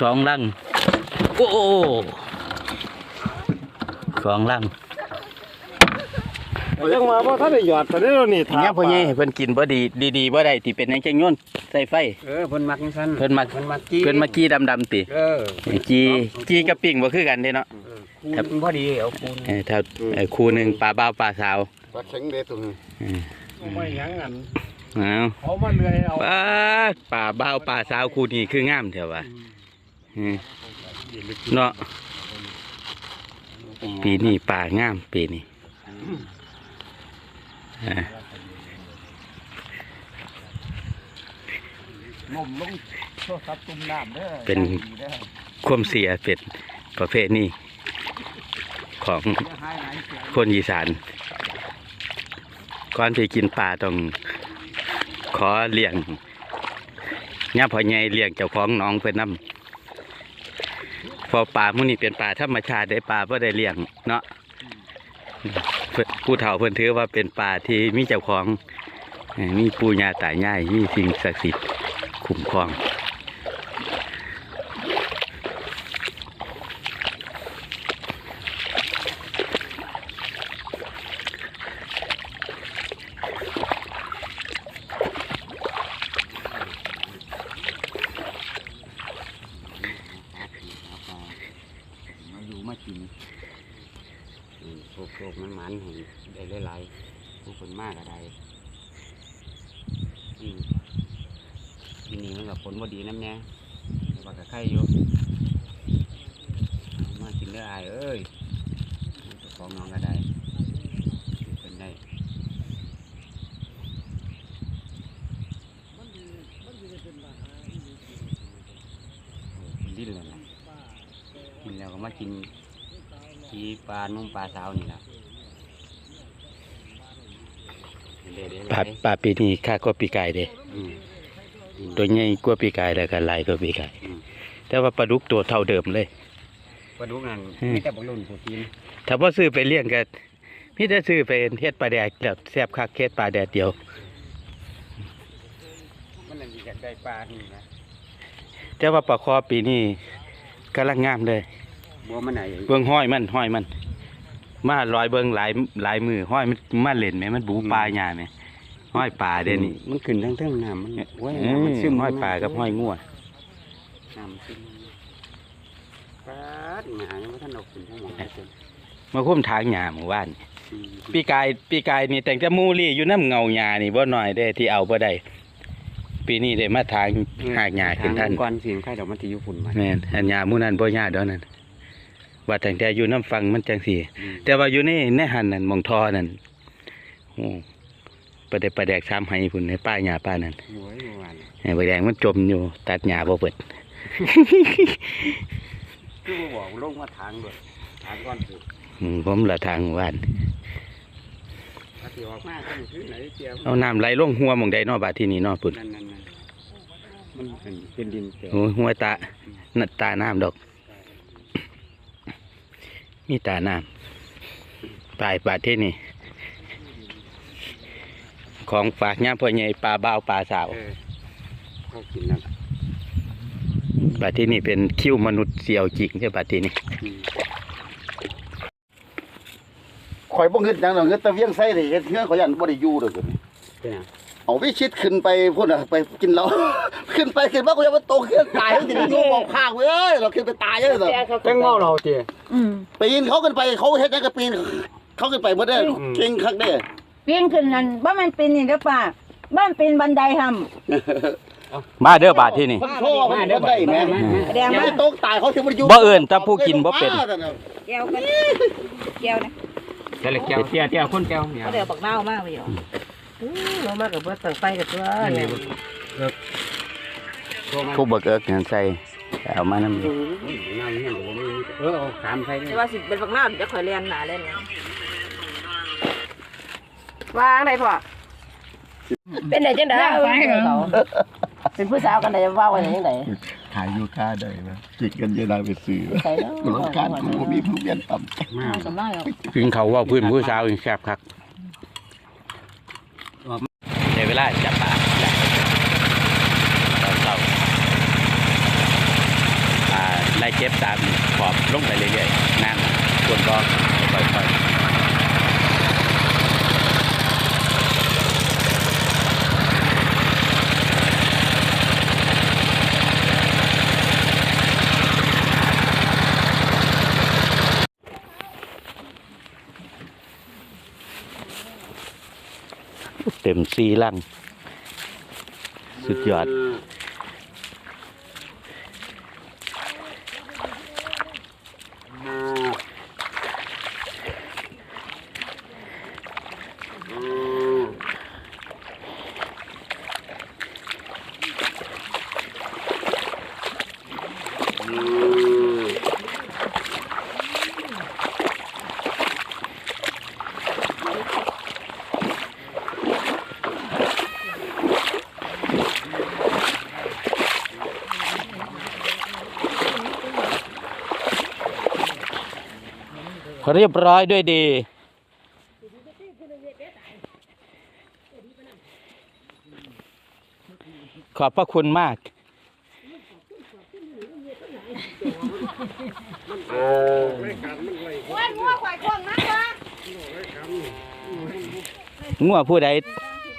สองลังโอ้สองลังยังมาบ่ทันได้หยอดแต่ได้แล้วนี่ทีนี้พ่อใหญ่ให้เพิ่นกินบ่ดีดีๆบ่ได้ที่เป็นจังจังโยนใส่ไฟเออเพิ่นมักจังซั่นเพิ่นมักเพิ่นมักกี้เพิ่นมากี้ดำๆติเออกี้กี้กับปิ่งบ่คือกันเด้เนาะครับพอดีเอาปูนเออถ้าเอ่อคู่หนึงปลาบ่าวปลาสาวปลาเข็งเด้ตรงนี้เออไม่หยังอันเอาเขามาเลื่อยเอาปลาปลาบ่าวปลาสาวคู่นี้คืองามแท้ว่ะเออ เนาะปีนี้ปลางามปีนี้เป็นความเสียเป็นประเภทนี้ของจะหายไหนยคนอีสานก่อนที่กินปลาต้องขอเลี้ยงย่าพ่อใหญ่เลี้ยงเจ้าของน้องเพื่อนน้ำ พอปลาหมื้นี้เป็นปลาธรรมชาติได้ปลาเพื่อได้เลี้ยงเนาะผู้เฒ่าเพื่อนถือว่าเป็นปลาที่มีเจ้าของเอ่อมีปู่ย่าตายายมีสิ่งศักดิ์สิทธิ์คุ้มครอง มาอยู่มากินโชคโชคมันมันๆเห็นได้หลายๆผู้คนมากอะไรอืมทีนี้มันกั บผลบ่ดีน้ำแน่แต่ว่ากับไข่อยู่เอามากินได้อายเอ้ยเจ้าของน้องก็ได้เป็นได้โอ้ดิ้นเลยนะกินแล้วก็มากินกีปลานุ่มปลาสาวนี่แหละเด็ดๆปลาปลาปีนี้ค่าก็ปีกายเด้ อืมอืม ตัวใหญ่กว่าปีกายแล้วก็หลายกว่าปีกายอืมแต่ว่าปลาดุกตัวเท่าเดิมเลย ปลาดุกนั่นอืมมีแต่บักลุ่นผู้กินถ้าพ่ซื้อไปเลี้ยงก็พี่จะซื้อไปเฮ็ดปลาแดกแล้วแซ่บคักเฮ็ดปลาแดดเดียว มันนั่นสิอยากได้ปลานี่นะแต่ว่าปลาคอปีนี้กำลังงามเลยบัวมันไหนเบิ่งห้อยมันห้อยมัน มาลอยเบิ่งหลายหลายมือห้อยมันมาเล่นไหมมันบูปลาหญ้าไหม ห้อยปลาเด้นี่มันขึ้นทั้งเทิงน้ำมันโอ้ยเอน้ำมันอซึมห้อยปลากับห้อยงัวน้ำมันซึมปลาดหงายมันท่านเอาขึ้นทั้งหมดเลยมาคุ้มทางหญ้าหมู่บ้านอืมปีกายปีกายนี่แต่งแต่มูลี่อยู่น้ำเงาหญ้านี่บ่น้อยเด้ที่เอาบ่ได้ปีนี้ได้มาทางหากหญ้าขึ้นท่านทงก่อนสิงไข่ดอกมันที่อยู่ฝุ่นมันแม่นอันหญ้าหมู่นั้นบ่หญ้าดอกนั้นว่าแต่งแต่อยู่น้ำฟังมันจังซี่อืมแต่ว่าอยู่ในในหันนั่นหมองทอนั่นโอ้ ประเดกประแดกซ้ำให้พุ่นในป้าหญ้าป้านั่นโอ้ยเมื่อวานไอ้ใบแดงมันจมอยู่ ตัดหญ้าบ่เปิดคือบ่บอกลงมาทางด้วยทางก่อนสิอืมผมละทางว่านถ้าสิออกมาก็คือไหนเจียวเอาน้ำไหลลงหัวหมองใดเนอบาดที่นี่เนอพุ่นนั่นนั่นนั่นมันเป็นเป็นดินเจียวโอ้ยหัวตานัดตาน้ำดอกมีตาน้ำตายบาดที่นี่ ของฝากย่ามพ่อใหญ่ปลาบ่าวปลาสาว เออเขากินนั่นล่ะบาดที่นี่เป็นคิ้วมนุษย์เสียวจริงใช่บาดที่นี่อืมข่อยบ่เงินจังดอกเงินแตะเวียงไส้นี่เฮ็ดเฮือนข่อยยันบ่ได้อยู่ดอกเดี๋ยวนี้เป็นหยังเอาวิชิตขึ้นไปพุ่นน่ะไปกินเหล้า ขึ้นไปขึ้นมาข่อยยังบ่ตกเครื่องตายสิอยู่บอกข้างเว้ยเราขึ้นไปตายเด้อเป็นเงาเราเจีอืมปีนเขาขึ้นไปเขาเฮ็ดหยังก็ปีนเขาขึ้นไปบ่ได้เก่งคักเด้อ ปีนขึ้นนั่นบ้านมันปีนนี่เด้อป้าบ้านปีนบันไดทมาเด้อบาดที่นี่ มันโทษมันบ่ได้แม่ำแดงยังมาไม่ตกตายเขาสิบ่อยู่บ่เอิ้นแต่ผู้กินบ่เป็น แก้วกันแก้วนะแต่ละแก้วเตี้ยเตี้ยคนแก้วเนี่ยก็เดี๋ยวบักเน่ามากไปอยู่เรามากับเบิดต่างไปกับตัวเนี่ยผู้เบิกเอิกนั่นใส่เอามานำน้ำเนี่ยผมมีเออเอาขามใส่แต่ว่าสิเป็นบักเน่าเดี๋ยวคอยเรียนหนาเล่นนะ วางได้พ่อเป็นไหนจังไดเป็นผู้สาวกันได้ว่ากันยังไงขายอยู่ค่าได้นะจิกกันจะได้ไปซื้อใส่แล้วรถการกูบ่มีผู้เรียนต่ำมาสมัยกินเขาวเว่าพื้นผู้สาวแซ่บคักในเวลาจับปลาตอนเช้าปลาไล่เก็บตามขอบลงไปเรื่อยๆน้ำควรก็ค่อยๆ เต็มซีลั่งสุดยอด เรียบร้อยด้วยดี ขอบพระคุณมาก งัวผู้ใด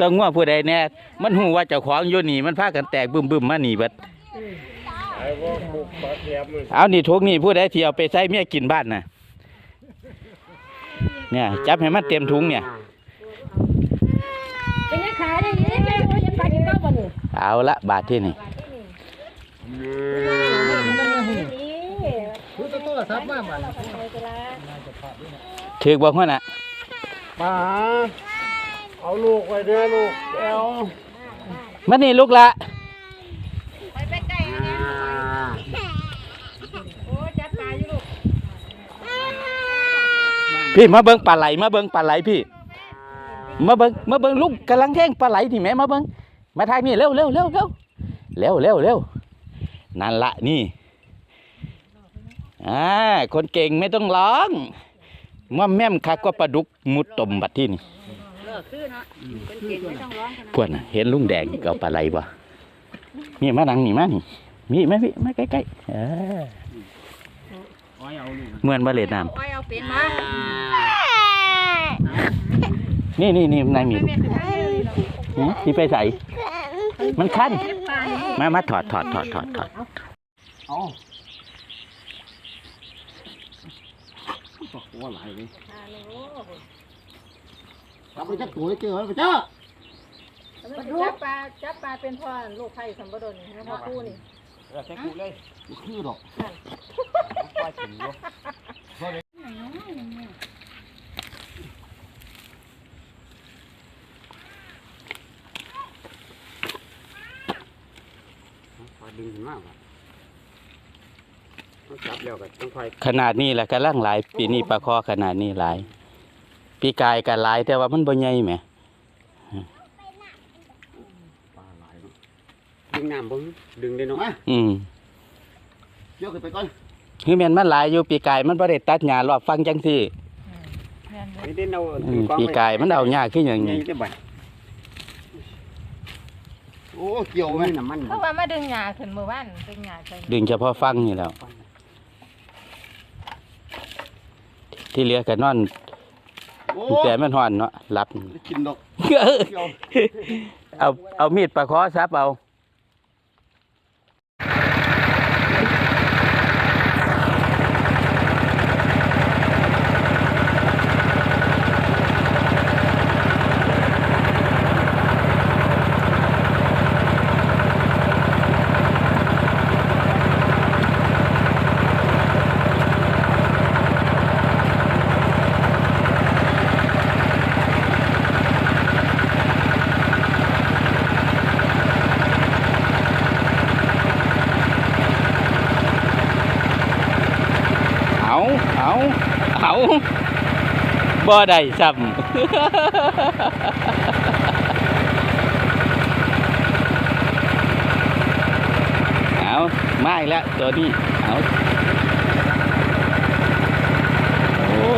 ต้องงัวผู้ใดแน่มันหูว่าเจ้าของอยู่นี่มันพากันแตกบึมบึมมาหนีเบัดเอานี่ทุกนี่ผู้ใดที่เอาไปใส่เมียกินบ้านน่ะ เนี่ย จับให้มันเต็มถุงเนี่ย เป็นยังขายได้ยังไงว่ายังไปกินข้าวบ่นี่เอาละบาทที่นี่คือตัวโทรศัพท์มาบัดถือบอกว่าน่ะมาเอาลูกไว้เด้อลูกเอวมันนี่ลูกละ พี่มาเบิ้งปลาไหลมาเบิ้งปลาไหลพี่ มาเบิ้งมาเบิ้งลูกกำลังแท่งปลาไหลที่แม่มาเบิ้งมาทางนี้เร็วเร็วเร็วเร็วเร็วเร็วเร็วนั่นละนี่อ่าคนเก่งไม่ต้องร้องว่าแม่มคักก็ปลาดุกมุดตมบัดที่นี่พวกน่ะเห็นลุงแดงกับปลาไหลบ่นี่มานังนี่มานี่มีไหมพี่มาใกล้ๆเออเหมือนบาเลน้ำไปเอาเป็ นมานี่นี่นี่นายมีลูกหือที่ไปใส่ มันคันมามาถอดถอดถอดถอดถอดเอาตกหัวไหลเลยจับไปจักตัวเจอไปจ้าจับปลาจับปลาเป็นพ่อลูกไผ่สัมปดนนะพ่อคู่นี่ใช้กูเลยคือดอกปล่อยถึงลูกพอดึงขึ้น มาว่ะต้องจับแล้วก็ต้องคอยขนาดนี้แหละกำลังหลายปีนี้ปลาคอขนาดนี้หลายปีกายก็หลายแต่ว่ามันบ่ใหญ่แหมปลาหลายเนาะดึงน้ำบ่ดึงได้เนาะมาอืมเยอะขึ้นไปก่อนคือแม่นมันหลายอยู่ปีกายมันบ่ได้ตัดหญ้ารอบฟังจังซี่ไม่ได้เอาอืมปีกายมันเอาหญ้าขึ้นอย่างนี้นี้ ได้บ่ โอ้เกี่ยวไหมไม่น้ำมันเพราะว่ามาดึงหญ้าขึ้นมือบ้านดึงหญ้าขึ้นดึงเฉพาะฟังนี่แหล้ว ที่เหลือก็นอนโอ้แต่มันฮ้อนเนาะหลับกินดอกเกี่ยว เอาเอามีดปลาคอซับเอา เอาเอาเอาบ่ได้ซ้ำเอาไม่แล้วตัวนี้เอาโอ้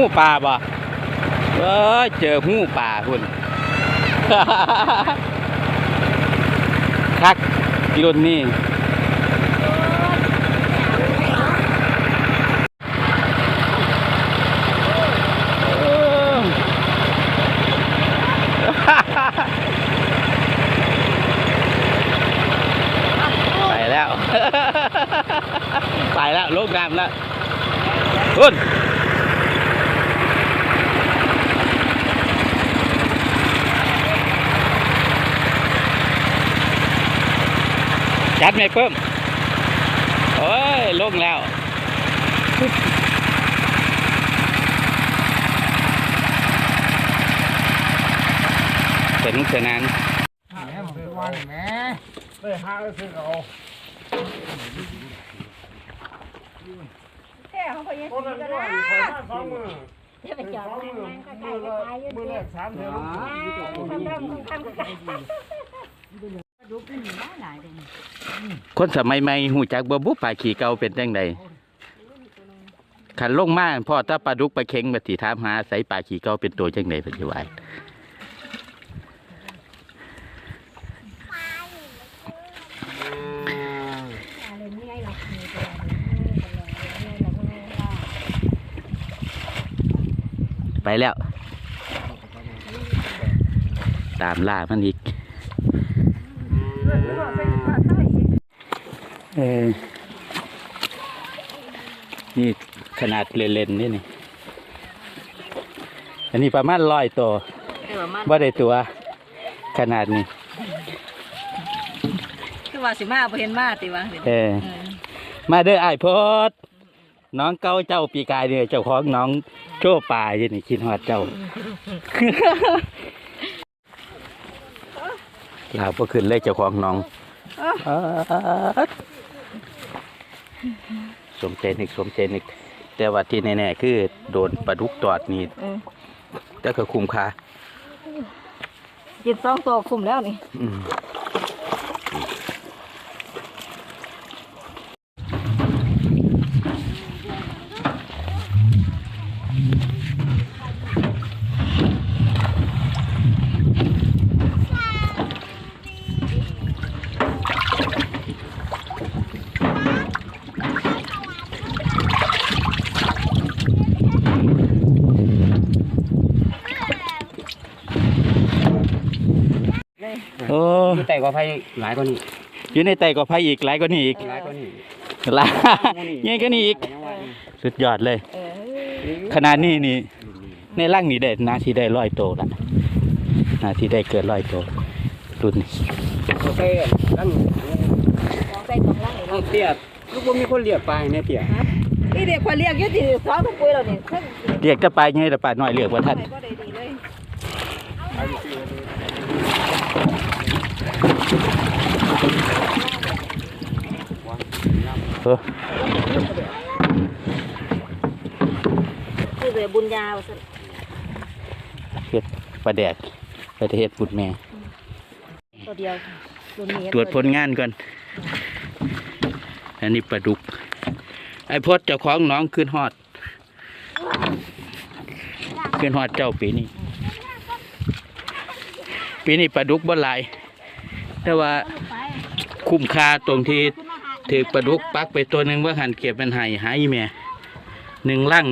หูปลาบ่เออเจอหูปลาคุณคักรุ่นนี้เออไปแล้วไปแล้ว ลงน้ำแล้วคุณ จัดไม่เพิ่มโอ้ยลงแล้วสนุกสนานแค่เขาก็ยังกินกันนะจะไปจอดนั่งนั่งก็ใกล้ก็ตายอยู่ดีทำทำทำทำก็ตา ยดูขึ้นหน้าหลายเลยคนสมัยใหม่หูจักบ่บุปลาขี่เก่าเป็นจังใดขันลงมาพ่อตาปลาดุกปลาเค็งมาสิถามหาใส่ปลาขี่เก่าเป็นตัวจังใดปัจจุบันอะไรนี่ไงหรอกมีตัวไปแล้ว ตามล่ามันอีกเออ นี่ขนาดเล่นๆนี่นี่ อันนี้ประมาณร้อยตัวเออมันว่าได้ตัว ขนาดนี้คือว่าสิมาบ่เห็นมาติวะเออมาเด้อไอ้ายโพดน้องเก้าเจ้าปีกายเนี่ยเจ้าของน้องโจ้ป่าอยู่นี่คิดฮอดเจ้าลาวพอขึ้นเลยเจ้าของน้องอ๊าด สมเจนิกสมเจนิกแต่ว่าที่แน่ๆคือ โดนปลาดุกตอดนี่แต่ก็คุ้มค่ากินสองตัวคุ้มแล้วนี่อืม โอ้อยู่ใต้กว่าไผหลายกว่านี้อยู่ในไตก็พายอีกหลายกว่านี้อีกหลายกว่านี้หลายยังก็นี่อีก สุดยอดเลย เออขนาดนี้นี่ ในร่างนี้ได้นาทีได้ร้อยโตละนาทีได้เกินร้อยโตรุ่นนี้โอเคตั้งมองใส่ตรงล่างนี่เอาเตี้ยลูกบ่มีคนเรียกไปแม่เตี้ยนี่เด็กคนเรียกอยู่ที่สองทุกปุยแล้วนี่เพิ่งเรียกจะไปไงแต่ป่าน้อยเรียกว่าท่าน ไปก็ได้ดี เลยเออคือเสือบุญยาวสิเฮ็ดปลาแดดไปเฮ็ดบุญแม่ ตัวเดียวตัวนี้ตรวจผลงานก่อน อันนี้ปลาดุก ไอ้พดเจ้าของหน้องขึ้นฮอด ขึ้นฮอดเจ้าปีนี้ ปีนี้ปลาดุกบ่หลาย แต่ว่าคุ้มค่าตรงที่ ถือปลาดุกปักไปตัวหนึ่งว่าหันเก็บเป็นไห้หายแม่หนึ่งลัง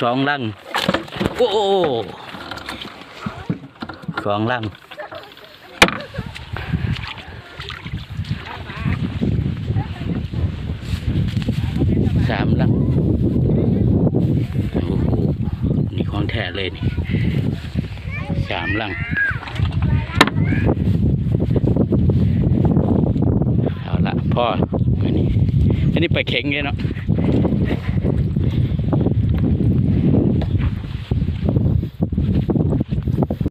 สองลังโอ้สองลังสามลังโอ้โหนี่ของแท้เลยนี่ สามลังเอาละพ่ออันนี้อันนี้ไปลาเข็งเลยเนาะ